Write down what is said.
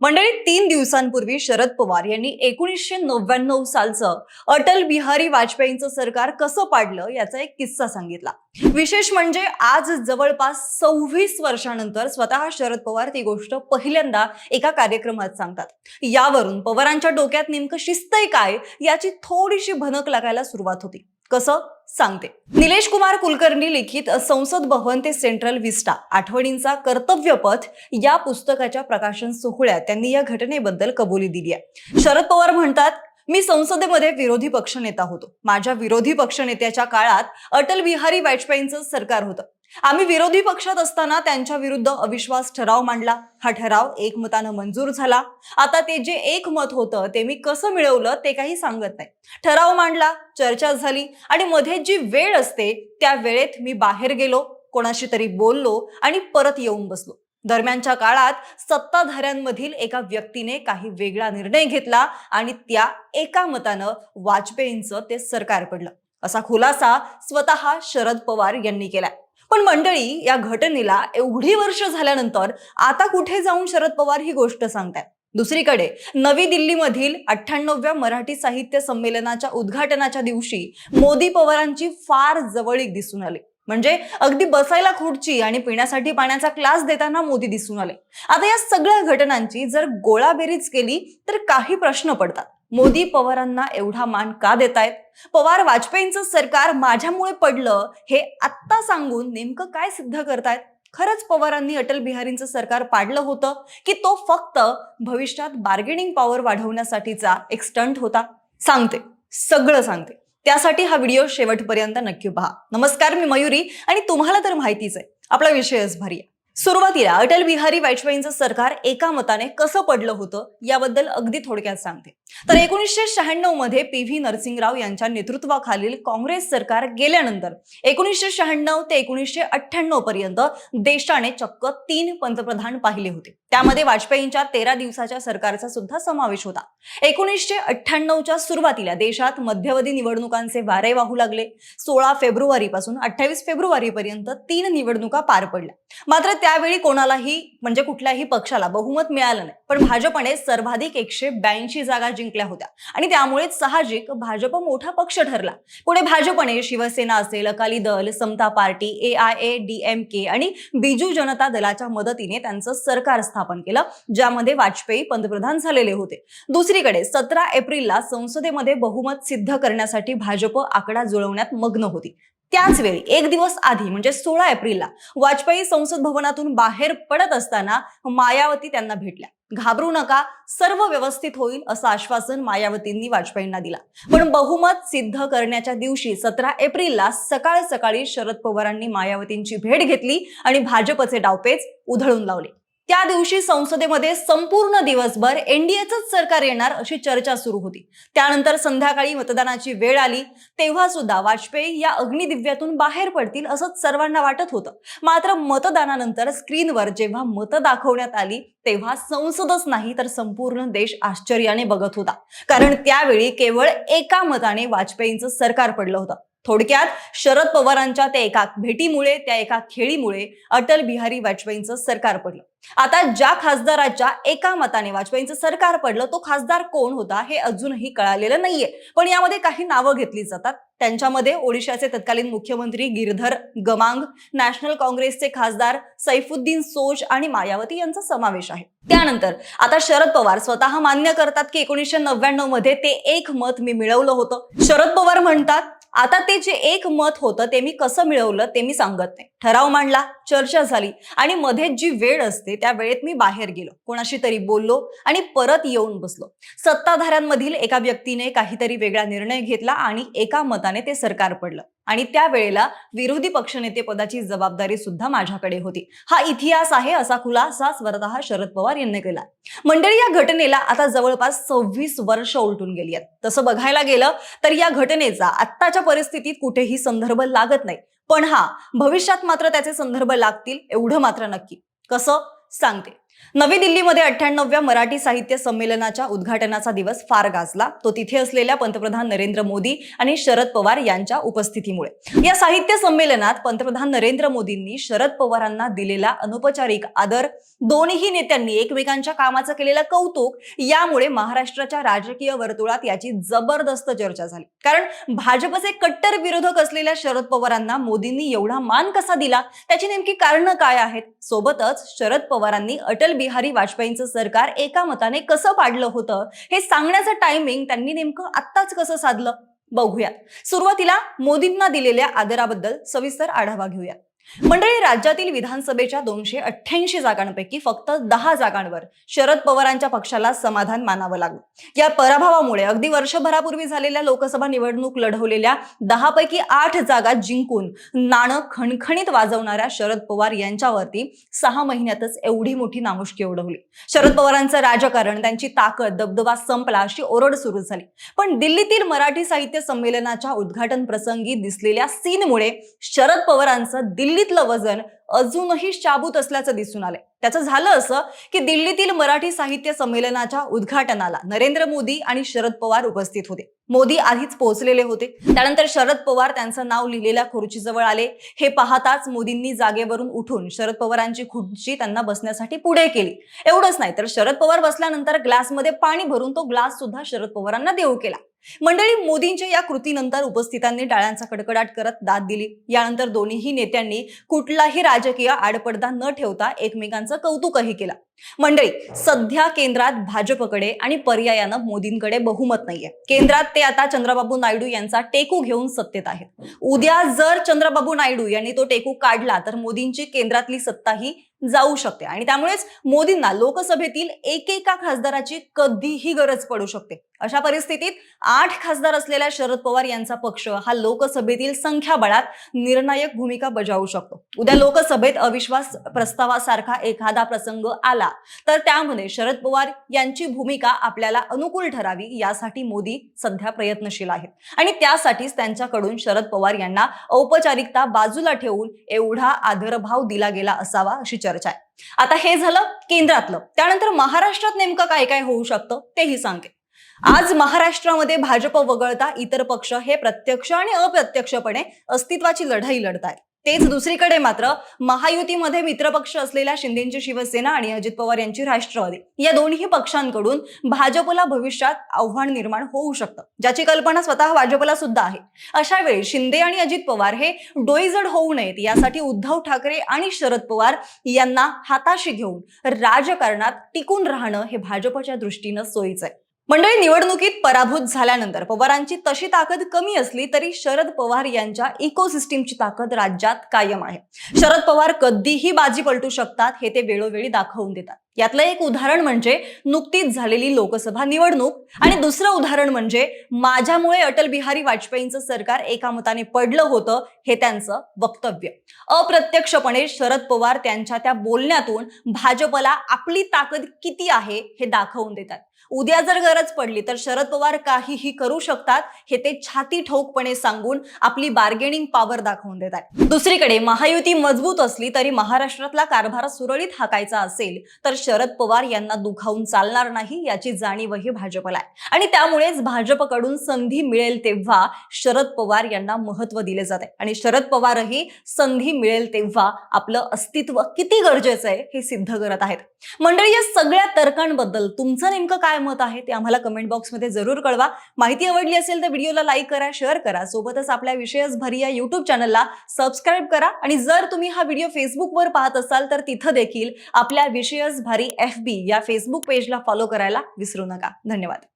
मंडळी तीन दिवसांपूर्वी शरद पवार यांनी एकोणीसशे नव्याण्णव सालचं अटल बिहारी वाजपेयींचं सरकार कसं पाडलं याचा एक किस्सा सांगितला. विशेष म्हणजे आज जवळपास सव्वीस वर्षानंतर स्वतः शरद पवार ती गोष्ट पहिल्यांदा एका कार्यक्रमात सांगतात. यावरून पवारांच्या डोक्यात नेमकं शिस्तय काय याची थोडीशी भनक लागायला सुरुवात होती. कसं सांगते? निलेश कुमार कुलकर्णी लिखित संसद भवन ते सेंट्रल विस्टा आठवणींचा कर्तव्यपथ या पुस्तकाच्या प्रकाशन सोहळ्यात त्यांनी या घटनेबद्दल कबुली दिली आहे. शरद पवार म्हणतात मी संसदेमध्ये विरोधी पक्षनेता होतो. माझ्या विरोधी पक्षनेत्याच्या काळात अटल बिहारी वाजपेयींचं सरकार होतं. आम्ही विरोधी पक्षात असताना त्यांच्या विरुद्ध अविश्वास ठराव मांडला. हा ठराव एकमतानं मंजूर झाला. आता ते जे एक मत होतं ते मी कसं मिळवलं ते काही सांगत नाही. ठराव मांडला चर्चा झाली आणि मध्ये जी वेळ असते त्या वेळेत मी बाहेर गेलो कोणाशी तरी बोललो आणि परत येऊन बसलो. दरम्यानच्या काळात सत्ताधाऱ्यांमधील एका व्यक्तीने काही वेगळा निर्णय घेतला आणि त्या एका मतानं वाजपेयींचं ते सरकार पडलं. असा खुलासा स्वतः शरद पवार यांनी केलाय. पण मंडळी या घटनेला एवढी वर्ष झाल्यानंतर आता कुठे जाऊन शरद पवार ही गोष्ट सांगतात दुसरीकडे नवी दिल्लीमधील अठ्ठ्याण्णव्या मराठी साहित्य संमेलनाच्या उद्घाटनाच्या दिवशी मोदी पवारांची फार जवळीक दिसून आली. म्हणजे अगदी बसायला खुर्ची आणि पिण्यासाठी पाण्याचा क्लास देताना मोदी दिसून आले. आता या सगळ्या घटनांची जर गोळाबेरीज केली तर काही प्रश्न पडतात. मोदी पवारांना एवढा मान का देतायत? पवार वाजपेयींचं सरकार माझ्यामुळे पडलं हे आत्ता सांगून नेमकं काय सिद्ध करतायत? खरंच पवारांनी अटल बिहारींचं सरकार पाडलं होतं की तो फक्त भविष्यात बार्गेनिंग पॉवर वाढवण्यासाठीचा एक स्टंट होता? सांगते. सगळं सांगते. त्यासाठी हा व्हिडिओ शेवटपर्यंत नक्की पहा. नमस्कार मी मयुरी आणि तुम्हाला तर माहितीच आहे. आपला विषयच भारी आहे सुरुवातीला अटल बिहारी वाजपेयींचं सरकार एका मताने कसं पडलं होतं याबद्दल अगदी थोडक्यात सांगते. तर एकोणीसशे शहाण्णवमध्ये पी व्ही नरसिंगराव यांच्या नेतृत्वाखालील काँग्रेस सरकार गेल्यानंतर एकोणीसशे शहाण्णव ते एकोणीसशे अठ्ठ्याण्णव पर्यंत देशाने चक्क तीन पंतप्रधान पाहिले होते. त्यामध्ये वाजपेयींच्या तेरा दिवसाच्या सरकारचा सुद्धा समावेश होता. एकोणीसशे अठ्ठ्याण्णवच्या सुरुवातीला देशात मध्यवधी निवडणुकांचे वारे वाहू लागले. सोळा फेब्रुवारी पासून अठ्ठावीस फेब्रुवारी पर्यंत तीन निवडणुका पार पडल्या. मात्र त्यावेळी कोणालाही म्हणजे कुठल्याही पक्षाला बहुमत मिळालं नाही. पण भाजपने सर्वाधिक एकशे ब्याऐंशी जागा जिंकल्या होत्या. आणि त्यामुळे साहजिक भाजप मोठा पक्ष ठरला. पुढे भाजपने शिवसेना असेल Akali Dal Samata party A I A D M K आणि बिजू जनता दलाच्या मदतीने त्यांचं सरकार स्थापन केलं ज्यामध्ये वाजपेयी पंतप्रधान झालेले होते. दुसरी दुसरीकडे सतरा एप्रिलला संसदेमध्ये बहुमत सिद्ध करण्यासाठी भाजप आकडा जुळवण्यात मग्न होती. त्याच वेळी एक दिवस आधी म्हणजे सोळा एप्रिलला वाजपेयी संसद भवनातून बाहेर पडत असताना मायावती त्यांना भेटल्या. घाबरू नका सर्व व्यवस्थित होईल असं आश्वासन मायावतींनी वाजपेयींना दिला. पण बहुमत सिद्ध करण्याच्या दिवशी सतरा एप्रिलला सकाळ सकाळी शरद पवारांनी मायावतींची भेट घेतली आणि भाजपचे डावपेच उधळून लावले. त्या दिवशी संसदेमध्ये संपूर्ण दिवसभर एनडीएचंच सरकार येणार अशी चर्चा सुरू होती. त्यानंतर संध्याकाळी मतदानाची वेळ आली. तेव्हा सुद्धा वाजपेयी या अग्निदिव्यातून बाहेर पडतील असंच सर्वांना वाटत होतं. मात्र मतदानानंतर स्क्रीनवर जेव्हा मतं दाखवण्यात आली तेव्हा संसदच नाही तर संपूर्ण देश आश्चर्याने बघत होता. कारण त्यावेळी केवळ एका मताने वाजपेयींचं सरकार पडलं होतं. थोडक्यात शरद पवारांच्या त्या एका भेटीमुळे त्या एका खेळीमुळे अटल बिहारी वाजपेयींचं सरकार पडलं. आता ज्या खासदाराच्या एका मताने वाजपेयींचं सरकार पडलं तो खासदार कोण होता हे अजूनही कळालेलं नाहीये. पण यामध्ये काही नावं घेतली जातात. त्यांच्यामध्ये ओडिशाचे तत्कालीन मुख्यमंत्री गिरधर गमांग नॅशनल काँग्रेसचे खासदार सैफुद्दीन सोज आणि मायावती यांचा समावेश आहे. त्यानंतर आता शरद पवार स्वतः मान्य करतात की एकोणीसशे नव्याण्णवमध्ये ते एक मत मी मिळवलं होतं. शरद पवार म्हणतात आता ते जे एक मत होतं ते मी कसं मिळवलं ते मी सांगत नाही. ठराव मांडला चर्चा झाली आणि मध्ये जी वेळ असते त्या वेळेत मी बाहेर गेलो. कोणाशी तरी बोललो आणि परत येऊन बसलो. सत्ताधाऱ्यांमधील एका व्यक्तीने काहीतरी वेगळा निर्णय घेतला आणि एका मताने ते सरकार पडलं. आणि त्यावेळेला विरोधी पक्षनेते पदाची जबाबदारी सुद्धा माझ्याकडे होती. हा इतिहास आहे असा खुलासा स्वतः शरद पवार यांनी केला. मंडळी या घटनेला आता जवळपास सव्वीस वर्ष उलटून गेली आहेत. तसं बघायला गेलं तर या घटनेचा आत्ताच्या परिस्थितीत कुठेही संदर्भ लागत नाही. पण हा भविष्यात मात्र त्याचे संदर्भ लागतील एवढं मात्र नक्की. कसं? सांगते. नवी दिल्लीमध्ये अठ्ठ्याण्णवव्या मराठी साहित्य संमेलनाच्या उद्घाटनाचा दिवस फार गाजला. तो तिथे असलेल्या पंतप्रधान नरेंद्र मोदी आणि शरद पवार यांच्या उपस्थितीमुळे. या साहित्य संमेलनात पंतप्रधान नरेंद्र मोदींनी शरद पवारांना दिलेला अनौपचारिक आदर दोन्ही नेत्यांनी एकमेकांच्या कामाचं केलेलं कौतुक यामुळे महाराष्ट्राच्या राजकीय वर्तुळात याची जबरदस्त चर्चा झाली. कारण भाजपचे कट्टर विरोधक असलेल्या शरद पवारांना मोदींनी एवढा मान कसा दिला? त्याची नेमकी कारणं काय आहेत? सोबतच शरद पवारांनी अटल बिहारी वाजपेयींचं सरकार एका मताने कसं पाडलं होतं हे सांगण्याचं टायमिंग त्यांनी नेमकं आत्ताच कसं साधलं बघूयात सुरुवातीला मोदींना दिलेल्या आदराबद्दल सविस्तर आढावा घेऊया. मंडळी राज्यातील विधानसभेच्या दोनशे अठ्ठ्याऐंशी जागांपैकी फक्त दहा जागांवर शरद पवारांच्या पक्षाला समाधान मानावं लागलं. या पराभवामुळे अगदी वर्षभरापूर्वी झालेल्या लोकसभा निवडणूक लढवलेल्या दहा पैकी आठ जागा जिंकून नाणं खणखणीत वाजवणाऱ्या शरद पवार यांच्यावरती सहा महिन्यातच एवढी मोठी नामुष्की ओढवली. शरद पवारांचं राजकारण त्यांची ताकद दबदबा संपला अशी ओरड सुरू झाली. पण दिल्लीतील मराठी साहित्य संमेलनाच्या उद्घाटन प्रसंगी दिसलेल्या सीनमुळे शरद पवारांचं दिल्ली दिल्लीतलं वजन अजूनही शाबूत असल्याचं दिसून आलंय. त्याचं झालं असं की दिल्लीतील मराठी साहित्य संमेलनाच्या उद्घाटनाला नरेंद्र मोदी आणि शरद पवार उपस्थित होते. मोदी आधीच पोहोचलेले होते. त्यानंतर शरद पवार त्यांचं नाव लिहिलेल्या खुर्चीजवळ आले. हे पाहताच मोदींनी जागेवरून उठून शरद पवारांची खुर्ची त्यांना बसण्यासाठी पुढे केली. एवढंच नाही तर शरद पवार बसल्यानंतर ग्लासमध्ये पाणी भरून तो ग्लास सुद्धा शरद पवारांना देऊ केला. मंडळी मोदींच्या या कृतीनंतर उपस्थितांनी टाळ्यांचा कडकडाट करत दाद दिली. यानंतर दोन्ही नेत्यांनी कुठलाही राजकीय आडपडदा न ठेवता एकमेकांचं कौतुकही केलं. मंडळी सध्या केंद्रात भाजपकडे आणि पर्यायानं मोदींकडे बहुमत नाहीये. केंद्रात ते आता चंद्रबाबू नायडू यांचा टेकू घेऊन सत्तेत आहेत. उद्या जर चंद्रबाबू नायडू यांनी तो टेकू काढला तर मोदींची केंद्रातली सत्ताही जाऊ शकते. आणि त्यामुळेच मोदींना लोकसभेतील एकेका खासदाराची कधीही गरज पडू शकते. अशा परिस्थितीत आठ खासदार असलेल्या शरद पवार यांचा पक्ष हा लोकसभेतील संख्याबळात निर्णायक भूमिका बजावू शकतो. उद्या लोकसभेत अविश्वास प्रस्तावासारखा एखादा प्रसंग आला तर त्यामध्ये शरद पवार यांची भूमिका आपल्याला अनुकूल ठरावी यासाठी मोदी सध्या प्रयत्नशील आहेत. आणि त्यासाठीच त्यांच्याकडून शरद पवार यांना औपचारिकता बाजूला ठेवून एवढा आदरभाव दिला गेला असावा अशी चर्चा आहे. आता हे झालं केंद्रातलं. त्यानंतर महाराष्ट्रात नेमकं काय काय होऊ शकतं तेही सांगते. आज महाराष्ट्रामध्ये भाजप वगळता इतर पक्ष हे प्रत्यक्ष आणि अप्रत्यक्षपणे अस्तित्वाची लढाई लढत आहेत तेच दुसरीकडे मात्र महायुतीमध्ये मित्रपक्ष असलेल्या शिंदेची शिवसेना आणि अजित पवार यांची राष्ट्रवादी. या दोन्ही पक्षांकडून भाजपला भविष्यात आव्हान निर्माण होऊ शकतं ज्याची कल्पना स्वतः भाजपला सुद्धा आहे. अशा वेळी शिंदे आणि अजित पवार हे डोईजड होऊ नयेत यासाठी उद्धव ठाकरे आणि शरद पवार यांना हाताशी घेऊन राजकारणात टिकून राहणं हे भाजपच्या दृष्टीनं सोयीचं आहे. मंडळी निवडणुकीत पराभूत झाल्यानंतर पवारांची तशी ताकद कमी असली तरी शरद पवार यांच्या इकोसिस्टीमची ताकद राज्यात कायम आहे. शरद पवार कधीही बाजी पलटू शकतात हे ते वेळोवेळी दाखवून देतात. यातलं एक उदाहरण म्हणजे नुकतीच झालेली लोकसभा निवडणूक आणि दुसरं उदाहरण म्हणजे माझ्यामुळे अटल बिहारी वाजपेयींचं सरकार एका मताने पडलं होतं हे त्यांचं वक्तव्य. अप्रत्यक्षपणे शरद पवार त्यांच्या त्या बोलण्यातून भाजपला आपली ताकद किती आहे हे दाखवून देतात. उद्या जर गरज पडली तर शरद पवार काहीही करू शकतात हे ते छाती ठोकपणे सांगून आपली बार्गेनिंग पॉवर दाखवून देतात. दुसरीकडे महायुती मजबूत असली तरी महाराष्ट्रातला कारभार सुरळीत हाकायचा असेल तर शरद पवार यांना दुखावून चालणार नाही याची जाणीवही भाजपला आहे. आणि त्यामुळेच भाजपकडून संधी मिळेल तेव्हा शरद पवार यांना महत्त्व दिले जाते. आणि शरद पवारही संधी मिळेल तेव्हा आपलं अस्तित्व किती गरजेचं आहे हे सिद्ध करत आहेत. मंडळी या सगळ्या तर्कांबद्दल तुमचं नेमकं काय मत आहे ते आम्हाला कमेंट बॉक्समध्ये जरूर कळवा. माहिती आवडली असेल तर व्हिडिओला लाईक करा शेअर करा. सोबतच आपल्या विषयच भरी या युट्यूब चॅनलला सबस्क्राईब करा. आणि जर तुम्ही हा व्हिडिओ फेसबुकवर पाहत असाल तर तिथं देखील आपल्या विषयच भारी एफ बी या फेसबुक पेजला फॉलो करायला विसरू नका. धन्यवाद.